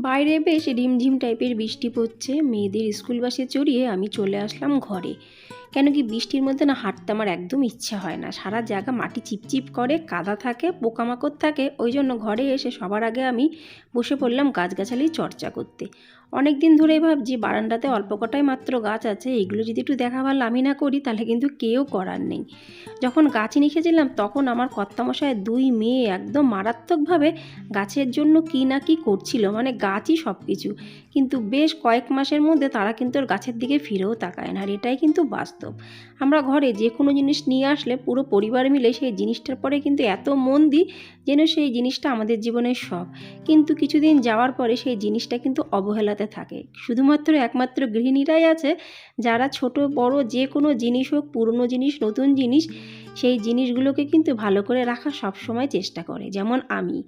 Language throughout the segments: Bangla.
বাইরে বেশ রিমঝিম টাইপের বৃষ্টি পড়ছে। মেয়েদের স্কুল বাসে চড়িয়ে আমি চলে আসলাম ঘরে। কেন কি বৃষ্টির মধ্যে না হাঁটতে আমার একদম ইচ্ছা হয় না। সারা জায়গা মাটি চিপচিপ করে, কাদা থাকে, পোকামাকড় থাকে, ওই জন্য ঘরে এসে সবার আগে আমি বসে পড়লাম গাছগাছালি চর্চা করতে। অনেক দিন ধরেই ভাবছি বারান্দাতে অল্প কটাই মাত্র গাছ আছে, এগুলো যদি একটু দেখা ভালো আমি না করি, তাহলে কিন্তু কেউ করার নেই। যখন গাছ নিখেছিলাম তখন আমার কর্তামশায় দুই মেয়ে একদম মারাত্মকভাবে গাছের জন্য কী না কী করছিল মানে গাছই সব কিছু কিন্তু বেশ কয়েক মাসের মধ্যে তারা কিন্তু গাছের দিকে ফিরেও তাকায় না, আর এটাই কিন্তু বাস্তব। আমরা ঘরে যে কোনো জিনিস নিয়ে আসলে পুরো পরিবার মিলে সেই জিনিসটার পরে কিন্তু এত মন দিই যেন সেই জিনিসটা আমাদের জীবনের সব কিন্তু কিছুদিন যাওয়ার পরে সেই জিনিসটা কিন্তু অবহেলাতে থাকে। শুধুমাত্র একমাত্র গৃহিণীরাই আছে যারা ছোট, বড় যে কোনো জিনিস হোক, পুরনো জিনিস, নতুন জিনিস, সেই জিনিসগুলোকে কিন্তু ভালো করে রাখার সবসময় চেষ্টা করে। যেমন আমি।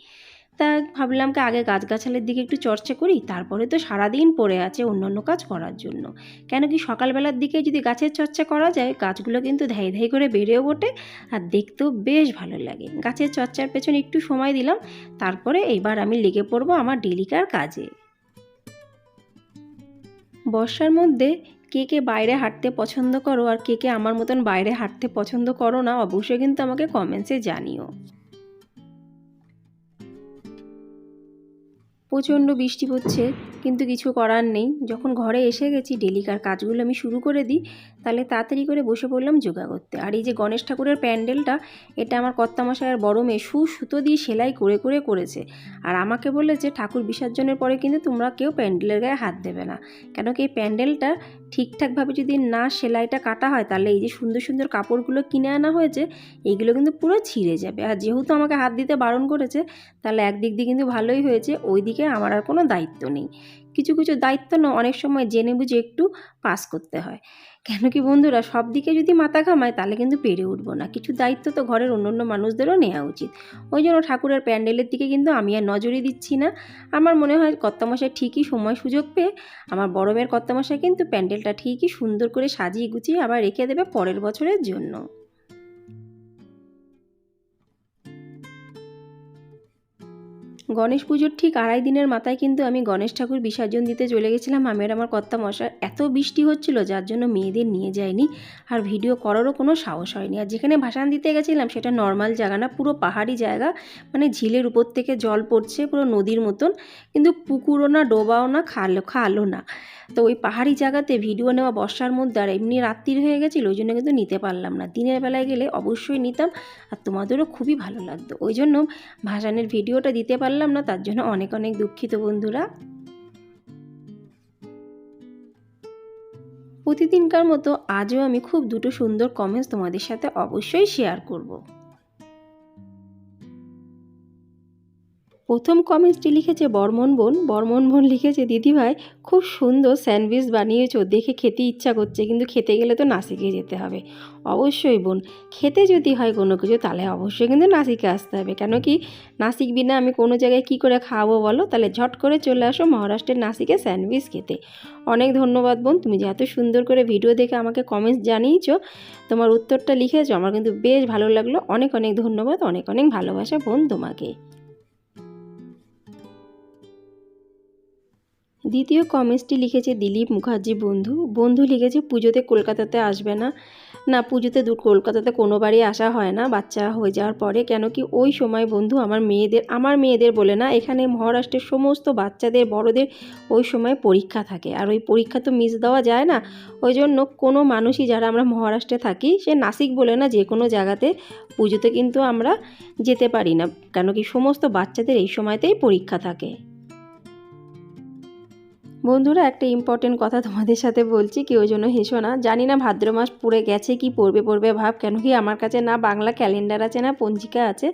তা ভাবলাম কি আগে গাছগাছালের দিকে একটু চর্চা করি, তারপরে তো সারাদিন পড়ে আছে অন্যান্য কাজ করার জন্য। কেন কি সকালবেলার দিকে যদি গাছের চর্চা করা যায়, গাছগুলো কিন্তু ধাই ধাই করে বেড়েও ওঠে আর দেখতেও বেশ ভালো লাগে। গাছের চর্চার পেছনে একটু সময় দিলাম, তারপরে এইবার আমি লেগে পড়ব আমার ডেলিকার কাজে। বর্ষার মধ্যে কে কে বাইরে হাঁটতে পছন্দ করো আর কে কে আমার মতন বাইরে হাঁটতে পছন্দ করো না, অবশ্যই কিন্তু আমাকে কমেন্টসে জানিও। প্রচণ্ড বৃষ্টি পড়ছে কিন্তু কিছু করার নেই। যখন ঘরে এসে গেছি, ডেলিকার কাজগুলো আমি শুরু করে দিই। তাহলে তাড়াতাড়ি করে বসে পড়লাম যোগা করতে। আর এই যে গণেশ ঠাকুরের প্যান্ডেলটা, এটা আমার কর্তামশায়ের বড় মেয়ে সু সুতো দিয়ে সেলাই করে করে করেছে। আর আমাকে বলেছে ঠাকুর বিসর্জনের পরে কিন্তু তোমরা কেউ প্যান্ডেলের গায়ে হাত দেবে না। কেন কি এই প্যান্ডেলটা ঠিকঠাকভাবে যদি না সেলাইটা কাটা হয়, তাহলে এই যে সুন্দর সুন্দর কাপড়গুলো কিনে আনা হয়েছে এইগুলো কিন্তু পুরো ছিঁড়ে যাবে। আর যেহেতু আমাকে হাত দিতে বারণ করেছে, তাহলে একদিক দিয়ে কিন্তু ভালোই হয়েছে ওই দিকে আমার আর কোনো দায়িত্ব নেই। কিছু কিছু দায়িত্ব না, অনেক সময় জেনে বুঝে একটু পাস করতে হয়। কেন কি বন্ধুরা, সব দিকে যদি মাথা ঘামায়, তাহলে কিন্তু পেরে উঠবো না। কিছু দায়িত্ব তো ঘরের অন্য অন্য মানুষদেরও নেওয়া উচিত। ওই জন্য ঠাকুরের প্যান্ডেলের দিকে কিন্তু আমি আর নজরই দিচ্ছি না। আমার মনে হয় কর্তামশাই ঠিকই সময় সুযোগ পেয়ে, আমার বড় মেয়ের কর্তামশাই কিন্তু প্যান্ডেলটা ঠিকই সুন্দর করে সাজিয়ে গুছিয়ে আবার রেখে দেবে পরের বছরের জন্য। গণেশ পুজোর ঠিক আড়াই দিনের মাথায় কিন্তু আমি গণেশ ঠাকুর বিসর্জন দিতে চলে গেছিলাম। আমি আর আমার কর্তা মশা এত বৃষ্টি হচ্ছিল, যার জন্য মেয়েদের নিয়ে যায়নি। আর ভিডিও করারও কোনো সাহস হয়নি। আর যেখানে ভাসান দিতে গেছিলাম, সেটা নর্মাল জায়গা না, পুরো পাহাড়ি জায়গা। মানে ঝিলের উপর থেকে জল পড়ছে, পুরো নদীর মতন। কিন্তু পুকুরও না, ডোবাও না, খালো খালো না। তো ওই পাহাড়ি জায়গাতে ভিডিও নেওয়া বর্ষার মধ্যে আর এমনি রাত্রির হয়ে গেছিল, ওই জন্য কিন্তু নিতে পারলাম না। দিনের বেলায় গেলে অবশ্যই নিতাম, আর তোমাদেরও খুবই ভালো লাগতো। ওই জন্য ভাসানের ভিডিওটা দিতে পারলাম না, তার জন্য অনেক অনেক দুঃখিত বন্ধুরা। প্রতিদিনকার মতো আজও আমি খুব দুটো সুন্দর কমেন্টস তোমাদের সাথে অবশ্যই শেয়ার করব। প্রথম কমেন্টসটি লিখেছে বর্মন বোন। বর্মন বোন লিখেছে দিদিভাই খুব সুন্দর স্যান্ডউইচ বানিয়েছো। দেখে খেতে ইচ্ছা করছে, কিন্তু খেতে গেলে তো নাসিকে যেতে হবে। অবশ্যই বোন, খেতে যদি হয় কোনো কিছু, তাহলে অবশ্যই কিন্তু নাসিকে আসতে হবে। কেন কি, নাসিক বিনা আমি কোনো জায়গায় কি করে খাওয়াবো বলো? তাহলে ঝট করে চলে আসো মহারাষ্ট্রের নাসিকে স্যান্ডউইচ খেতে। অনেক ধন্যবাদ বোন, তুমি যে এত সুন্দর করে ভিডিও দেখে আমাকে কমেন্টস জানিয়েছো। তোমার উত্তরটা লিখেছো, আমার কিন্তু বেশ ভালো লাগল। অনেক অনেক ধন্যবাদ, অনেক অনেক ভালোবাসা বোন তোমাকে। দ্বিতীয় কমেন্টসটি লিখেছে দিলীপ মুখার্জি বন্ধু। বন্ধু লিখেছে, পুজোতে কলকাতাতে আসবে না। না, পুজোতে দু কলকাতাতে কোনোবারই আসা হয় না, বাচ্চা হয়ে যাওয়ার পরে। কেন কি ওই সময় বন্ধু আমার মেয়েদের আমার মেয়েদের বলে না, এখানে মহারাষ্ট্রের সমস্ত বাচ্চাদের, বড়দের ওই সময় পরীক্ষা থাকে। আর ওই পরীক্ষা তো মিস দেওয়া যায় না। ওই জন্য কোনো মানুষই যারা আমরা মহারাষ্ট্রে থাকি, সে নাসিক বলে না যে কোনো জায়গাতে পুজোতে কিন্তু আমরা যেতে পারি না। কেন কি সমস্ত বাচ্চাদের এই সময়তেই পরীক্ষা থাকে। বন্ধুরা, একটা ইম্পর্টেন্ট কথা তোমাদের সাথে বলছি, কেউ যেন হেসো না। জানি না ভাদ্র মাস পড়ে গেছে, কি পড়বে পড়বে ভাব, কেন কি আমার কাছে না বাংলা ক্যালেন্ডার আছে, না পঞ্জিকা আছে।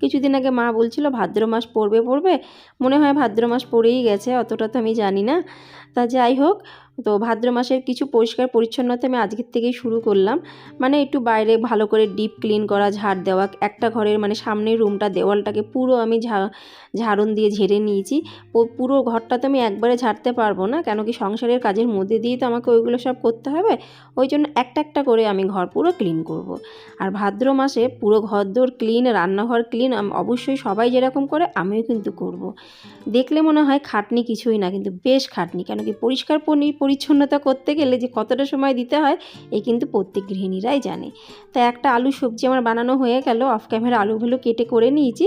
কিছুদিন আগে মা বলছিল, ভাদ্র মাস পড়বে পড়বে? মনে হয় ভাদ্র মাস পড়েই গেছে, অতটা তো আমি জানি না। তা যাই হোক তো ভাদ্র মাসের কিছু পরিষ্কার পরিচ্ছন্নতা আমি আজকের থেকেই শুরু করলাম মানে একটু বাইরে ভালো করে ডিপ ক্লিন করা, ঝাড় দেওয়া, একটা ঘরের মানে সামনের রুমটা দেওয়ালটাকে পুরো আমি ঝাড়ন দিয়ে ঝেড়ে নিয়েছি পুরো ঘরটা তো আমি একবারে ঝাড়তে পারব না, কেন কি সংসারের কাজের মধ্যে দিয়েই তো আমাকে ওইগুলো সব করতে হবে ওই জন্য একটা একটা করে আমি ঘর পুরো ক্লিন করব। আর ভাদ্র মাসে পুরো ঘর দোর ক্লিন রান্নাঘর ক্লিন অবশ্যই সবাই যেরকম করে আমিও কিন্তু করব। দেখলে মনে হয় খাটনি কিছুই না, কিন্তু বেশ খাটনি, কেন কি পরিষ্কার পনি- পরিচ্ছন্নতা করতে গেলে যে কতটা সময় দিতে হয়, এ কিন্তু প্রত্যেক গৃহিণীরাই জানে। তাই একটা আলু সবজি আমার বানানো হয়ে গেল অফ ক্যামেরা আলুগুলো কেটে করে নিয়েছি।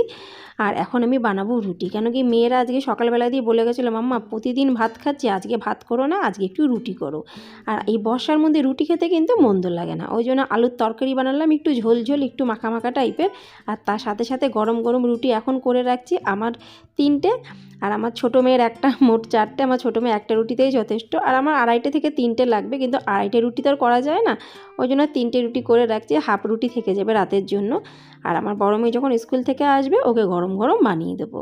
আর এখন আমি বানাবো রুটি। কেন কি মেয়েরা আজকে সকালবেলা দিয়ে বলে গেছিল, মাম্মা, প্রতিদিন ভাত খাচ্ছি, আজকে ভাত করো না, আজকে একটু রুটি করো। আর এই বর্ষার মধ্যে রুটি খেতে কিন্তু মন্দ লাগে না। ওই জন্য আলুর তরকারি বানালাম, একটু ঝোল ঝোল, একটু মাখা মাখা টাইপের। আর তার সাথে সাথে গরম গরম রুটি এখন করে রাখছি। আমার তিনটে, আর আমার ছোটো মেয়ের একটা, মোট চারটে, আমার ছোটো মেয়ে একটা রুটিতেই যথেষ্ট। আর আমার আড়াইটে থেকে তিনটে লাগবে, কিন্তু আড়াইটে রুটি তো আর করা যায় না। ওই জন্য তিনটে রুটি করে রাখছি, হাফ রুটি থেকে যাবে রাতের জন্য। আর আমার বড় মেয়ে যখন স্কুল থেকে আসবে, ওকে গরম গরম গরম বানিয়ে দেবো।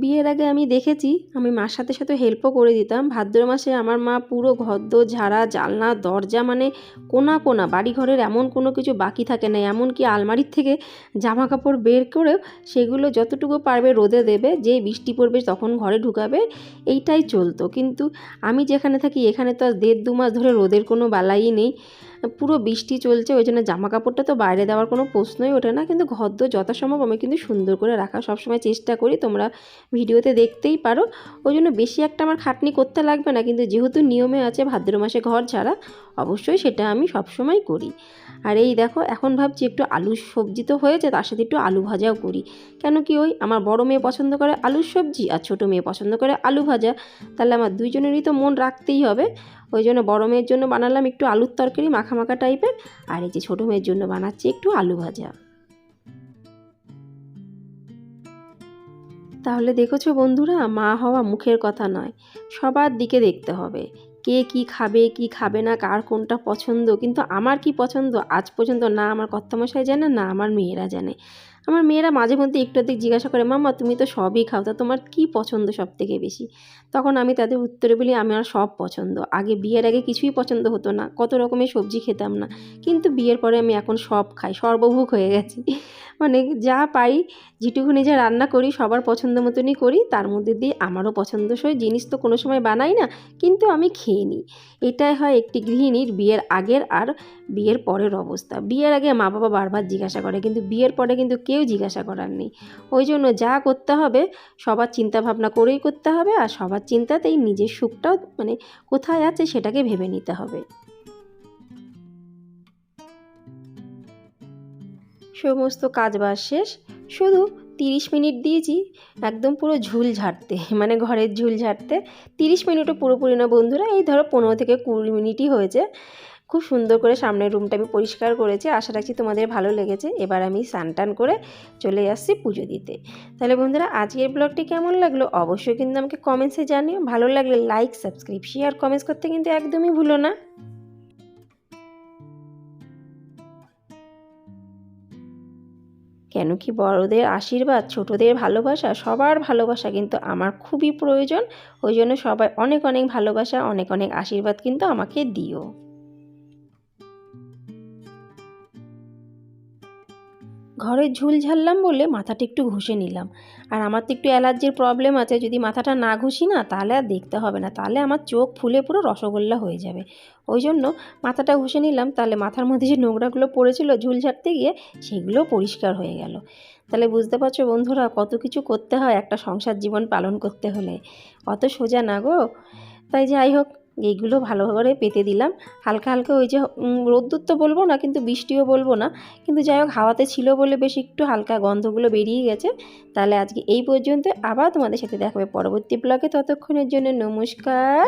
বিয়ের আগে আমি দেখেছি, আমি মার সাথে সাথে হেল্পও করে দিতাম। ভাদ্র মাসে আমার মা পুরো ঘরদোর, ঝাড়া, জালনা, দরজা মানে কোনা কোনা বাড়ি ঘরের এমন কোনো কিছু বাকি থাকে না। এমনকি আলমারির থেকে জামা কাপড় বের করেও সেগুলো যতটুকু পারবে রোদে দেবে যে বৃষ্টি পড়বে তখন ঘরে ঢুকাবে, এইটাই চলতো। কিন্তু আমি যেখানে থাকি, এখানে তো আর দেড় দু মাস ধরে রোদের কোনো বালাই নেই। পুরো বৃষ্টি চলছে, ওই জন্য জামা কাপড়টা তো বাইরে দেওয়ার কোনো প্রশ্নই ওঠে না। কিন্তু ঘরদোর যথাসম্ভব আমি কিন্তু সুন্দর করে রাখার সবসময় চেষ্টা করি, তোমরা ভিডিওতে দেখতেই পারো। ওই জন্য বেশি একটা আমার খাটনি করতে লাগবে না, কিন্তু যেহেতু নিয়মে আছে ভাদ্র মাসে ঘর ছাড়া অবশ্যই সেটা আমি সবসময় করি। আর এই দেখো, এখন ভাবছি একটু আলুর সবজি তো হয়েছে, তার সাথে একটু আলু ভাজাও করি। কেন কি ওই আমার বড় মেয়ে পছন্দ করে আলুর সবজি, আর ছোটো মেয়ে পছন্দ করে আলু ভাজা। তাহলে আমার দুইজনেরই তো মন রাখতেই হবে। ওই জন্য বড় মেয়ের জন্য বানালাম একটু আলুর তরকারি মাখা মাখা টাইপের, আর এই যে ছোটো মেয়ের জন্য বানাচ্ছি একটু আলু ভাজা। তাহলে দেখেছ বন্ধুরা, মা হওয়া মুখের কথা নয়, সবার দিকে দেখতে হবে। কে কি খাবে কি খাবে না, কার কোনটা পছন্দ, কিন্তু আমার কি পছন্দ? আজ পর্যন্ত না আমার কর্তামশাই জানে, না আমার মেয়েরা জানে। আমার মেয়েরা মাঝে মধ্যে একটু আধিক জিজ্ঞাসা করে মামা তুমি তো সবই খাও, তা তোমার কি পছন্দ সব থেকে বেশি? তখন আমি তাদের উত্তরে বলি আমার সব পছন্দ। আগে বিয়ের আগে কিছুই পছন্দ হতো না, কত রকমের সবজি খেতাম না। কিন্তু বিয়ের পরে আমি এখন সব খাই সর্বভুক হয়ে গেছি। মানে যা পাই যেটুকুনি যা রান্না করি, সবার পছন্দ মতনই করি, তার মধ্যে দিয়ে আমারও পছন্দসই জিনিস তো কোনো সময় বানাই না, কিন্তু আমি খেয়ে নিই। এটাই হয় একটি গৃহিণীর বিয়ের আগের আর বিয়ের পরের অবস্থা। বিয়ের আগে মা বাবা বারবার জিজ্ঞাসা করে, কিন্তু বিয়ের পরে কিন্তু কেউ জিজ্ঞাসা করার নেই। ওই জন্য যা করতে হবে, সবার চিন্তা ভাবনা করেই করতে হবে, আর সবার চিন্তাতেই নিজের সুখটাও মানে কোথায় আছে সেটাকে ভেবে নিতে হবে। সমস্ত কাজ বাজ শেষ। শুধু তিরিশ মিনিট দিয়েছি, একদম পুরো ঝুল ঝাড়তে মানে ঘরের ঝুল ঝাড়তে। তিরিশ মিনিটও পুরোপুরি না বন্ধুরা, এই ধরো পনেরো থেকে কুড়ি মিনিটই হয়েছে। খুব সুন্দর করে সামনের রুমটা আমি পরিষ্কার করেছি, আশা রাখছি তোমাদের ভালো লেগেছে। এবার আমি স্নান করে চলে আসছি পুজো দিতে। তাহলে বন্ধুরা, আজকের ব্লগটি কেমন লাগল অবশ্যই কিন্তু আমাকে কমেন্টসে জানিও। ভালো লাগলে লাইক সাবস্ক্রাইব শেয়ার কমেন্টস করতে কিন্তু একদমই ভুলো না। কেন কি বড়দের আশীর্বাদ, ছোটদের ভালোবাসা, সবার ভালোবাসা কিন্তু আমার খুবই প্রয়োজন। ওই জন্য সবাই অনেক অনেক ভালোবাসা, অনেক অনেক আশীর্বাদ কিন্তু আমাকে দিও। ঘরের ঝুল ঝাড়লাম বলে মাথাটা একটু ঘষে নিলাম। আর আমার তো একটু অ্যালার্জির প্রবলেম আছে, যদি মাথাটা না ঘষি না, তাহলে আর দেখতে হবে না। তাহলে আমার চোখ ফুলে পুরো রসগোল্লা হয়ে যাবে। ওই জন্য মাথাটা ঘষে নিলাম, তাহলে মাথার মধ্যে যে নোংরাগুলো পড়েছিল ঝুল ঝাড়তে গিয়ে সেগুলো পরিষ্কার হয়ে গেল। তাহলে বুঝতে পারছ বন্ধুরা, কত কিছু করতে হয় একটা সংসার জীবন পালন করতে হলে। অত সোজা না গো। তাই যাই হোক এইগুলো ভালো করে পেতে দিলাম। হালকা হালকা ওই যে রোদ্দুর তো বলব না, কিন্তু বৃষ্টিও বলব না। কিন্তু যাই হোক, হাওয়াতে ছিল বলে বেশ একটু হালকা গন্ধগুলো বেরিয়ে গেছে। তাহলে আজকে এই পর্যন্ত আবার তোমাদের সাথে দেখাবে পরবর্তী ব্লগে ততক্ষণের জন্য নমস্কার।